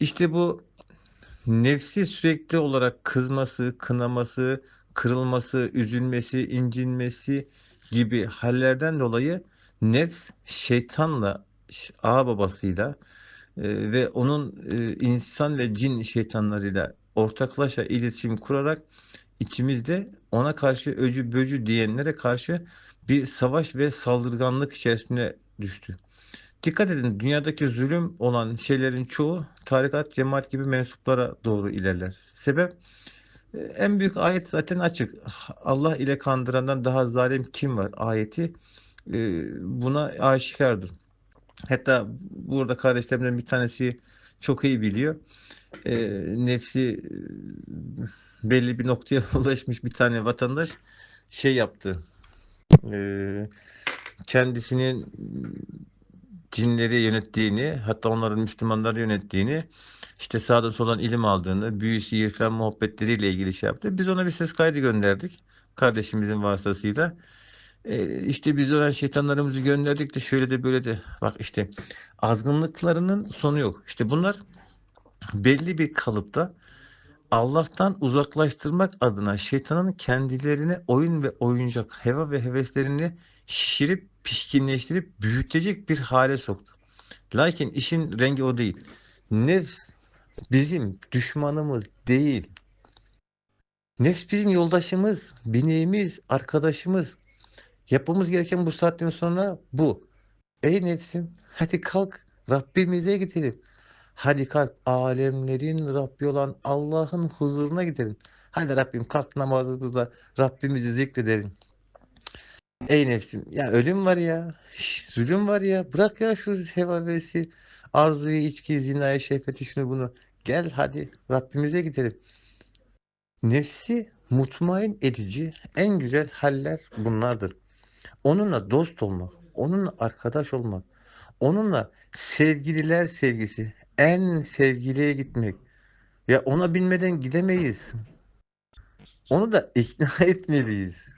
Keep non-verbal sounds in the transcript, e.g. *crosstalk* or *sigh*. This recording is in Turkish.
İşte bu nefsi sürekli olarak kızması, kınaması, kırılması, üzülmesi, incinmesi gibi hallerden dolayı nefs şeytanla, ağa babasıyla e, ve onun e, insan ve cin şeytanlarıyla ortaklaşa iletişim kurarak içimizde ona karşı öcü böcü diyenlere karşı bir savaş ve saldırganlık içerisine düştü. Dikkat edin dünyadaki zulüm olan şeylerin çoğu tarikat, cemaat gibi mensuplara doğru ilerler. Sebep e, en büyük ayet zaten açık. Allah ile kandırandan daha zalim kim var ayeti e, buna aşikardır. Hatta burada kardeşlerimden bir tanesi çok iyi biliyor. E, nefsi belli bir noktaya *laughs* ulaşmış bir tane vatandaş şey yaptı. Kendisinin cinleri yönettiğini, hatta onların Müslümanları yönettiğini, işte sağdan soldan ilim aldığını, büyü, sihir muhabbetleriyle ilgili şey yaptı. Biz ona bir ses kaydı gönderdik kardeşimizin vasıtasıyla. Ee, işte biz ona şeytanlarımızı gönderdik de şöyle de böyle de. Bak işte azgınlıklarının sonu yok. İşte bunlar belli bir kalıpta Allah'tan uzaklaştırmak adına şeytanın kendilerine oyun ve oyuncak, heva ve heveslerini şişirip pişkinleştirip büyütecek bir hale soktu. Lakin işin rengi o değil. Nefs bizim düşmanımız değil. Nefs bizim yoldaşımız, bineğimiz, arkadaşımız. Yapmamız gereken bu saatten sonra bu. Ey nefsim, hadi kalk Rabbimize gidelim. Hadi kalk alemlerin Rabbi olan Allah'ın huzuruna gidelim. Hadi Rabbim kalk namazımızda Rabbimizi zikredelim. Ey nefsim ya ölüm var ya. zulüm var ya. Bırak ya şu heva hevesi, arzuyu, içki, zinayı, şehveti şunu bunu. Gel hadi Rabbimize gidelim. Nefsi mutmain edici en güzel haller bunlardır. Onunla dost olmak, onunla arkadaş olmak, onunla sevgililer sevgisi, en sevgiliye gitmek. Ya ona binmeden gidemeyiz. Onu da ikna *laughs* etmeliyiz.